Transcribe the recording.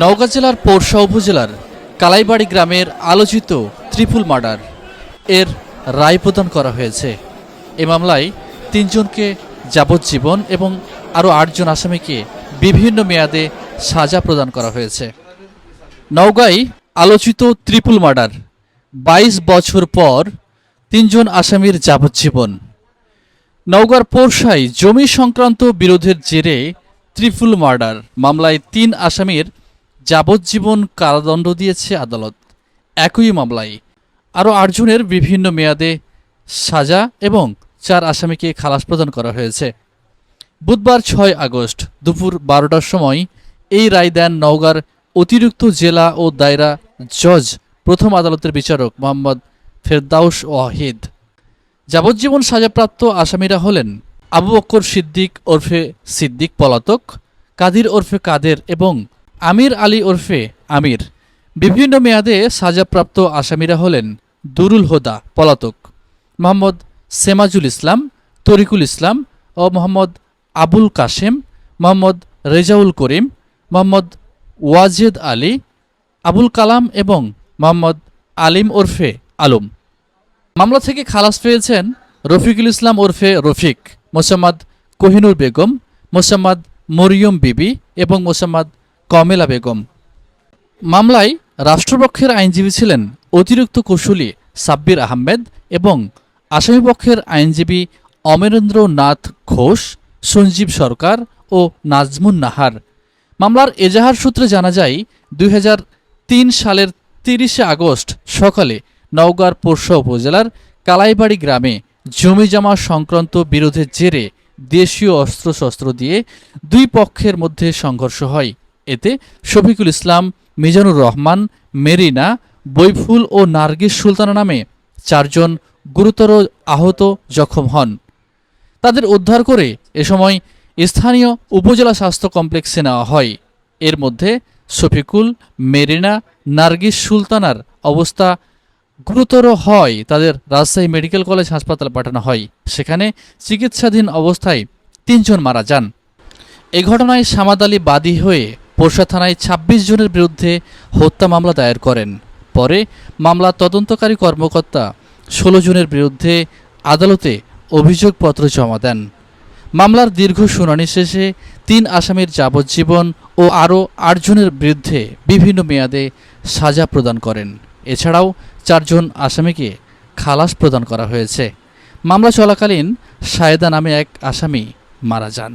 নওগাঁ জেলার পৌরসা উপজেলার কালাইবাড়ি গ্রামের আলোচিত ত্রিপুল মার্ডার এর রায় প্রদান করা হয়েছে। এ মামলায় তিনজনকে যাবজ্জীবন এবং আরও আটজন আসামিকে বিভিন্ন মেয়াদে সাজা প্রদান করা হয়েছে। নওগাঁয় আলোচিত ত্রিপুল মার্ডার, বাইশ বছর পর তিনজন আসামির যাবজ্জীবন। নওগাঁর পোরশায় জমি সংক্রান্ত বিরোধের জেরে ত্রিপুল মার্ডার, মামলায় তিন আসামির যাবজ্জীবন কারাদণ্ড দিয়েছে আদালত। একই মামলায় আরও আটজনের বিভিন্ন মেয়াদে সাজা এবং চার আসামিকে খালাস প্রদান করা হয়েছে। বুধবার ছয় আগস্ট দুপুর বারোটার সময় এই রায় দেন নওগাঁর অতিরিক্ত জেলা ও দায়রা জজ প্রথম আদালতের বিচারক মোহাম্মদ ফেরদাউস ওয়াহিদ। যাবজ্জীবন সাজাপ্রাপ্ত আসামিরা হলেন আবু বক্কর সিদ্দিক ওরফে সিদ্দিক পলাতক, কাদির ওরফে কাদের এবং আমির আলী ওরফে আমির। বিভিন্ন মেয়াদে সাজাপ্রাপ্ত আসামিরা হলেন দুরুল হোদা, পলাতক। মোহাম্মদ সেমাজুল ইসলাম, তরিকুল ইসলাম ও মোহাম্মদ আবুল কাশেম, মোহাম্মদ রেজাউল করিম, মোহাম্মদ ওয়াজেদ আলী, আবুল কালাম এবং মোহাম্মদ আলিম ওরফে আলম। মামলা থেকে খালাস পেয়েছেন রফিকুল ইসলাম ওরফে রফিক, মোসাম্মদ কোহিনুর বেগম, মোসাম্মদ মরিয়ম বিবি এবং মোসাম্মদ কমেলা বেগম। মামলায় রাষ্ট্রপক্ষের আইনজীবী ছিলেন অতিরিক্ত কৌশলী সাব্বির আহমেদ এবং আসামিপক্ষের আইনজীবী অমরেন্দ্র নাথ ঘোষ, সঞ্জীব সরকার ও নাজমুন নাহার। মামলার এজাহার সূত্রে জানা যায়, দুই হাজার তিন সালের তিরিশে আগস্ট সকালে নওগাঁর পোরশা উপজেলার কালাইবাড়ি গ্রামে জমিজমা সংক্রান্ত বিরোধের জেরে দেশীয় অস্ত্রশস্ত্র দিয়ে দুই পক্ষের মধ্যে সংঘর্ষ হয়। এতে শফিকুল ইসলাম, মিজানুর রহমান, মেরিনা, বৈফুল ও নার্গিস সুলতানা নামে চারজন গুরুতর আহত জখম হন। তাদের উদ্ধার করে এ সময় স্থানীয় উপজেলা স্বাস্থ্য কমপ্লেক্সে নেওয়া হয়। এর মধ্যে শফিকুল, মেরিনা, নার্গিস সুলতানার অবস্থা গুরুতর হয়। তাদের রাজশাহী মেডিকেল কলেজ হাসপাতালে পাঠানো হয়। সেখানে চিকিৎসাধীন অবস্থায় তিনজন মারা যান। এ ঘটনায় সামাদ আলী বাদী হয়ে পোরশা থানায় ২৬ জনের বিরুদ্ধে হত্যা মামলা দায়ের করেন। পরে মামলা তদন্তকারী কর্মকর্তা ষোলো জনের বিরুদ্ধে আদালতে অভিযোগপত্র জমা দেন। মামলার দীর্ঘ শুনানি শেষে তিন আসামির যাবজ্জীবন ও আরও আটজনের বিরুদ্ধে বিভিন্ন মেয়াদে সাজা প্রদান করেন। এছাড়াও চারজন আসামিকে খালাস প্রদান করা হয়েছে। মামলা চলাকালীন সায়েদা নামে এক আসামি মারা যান।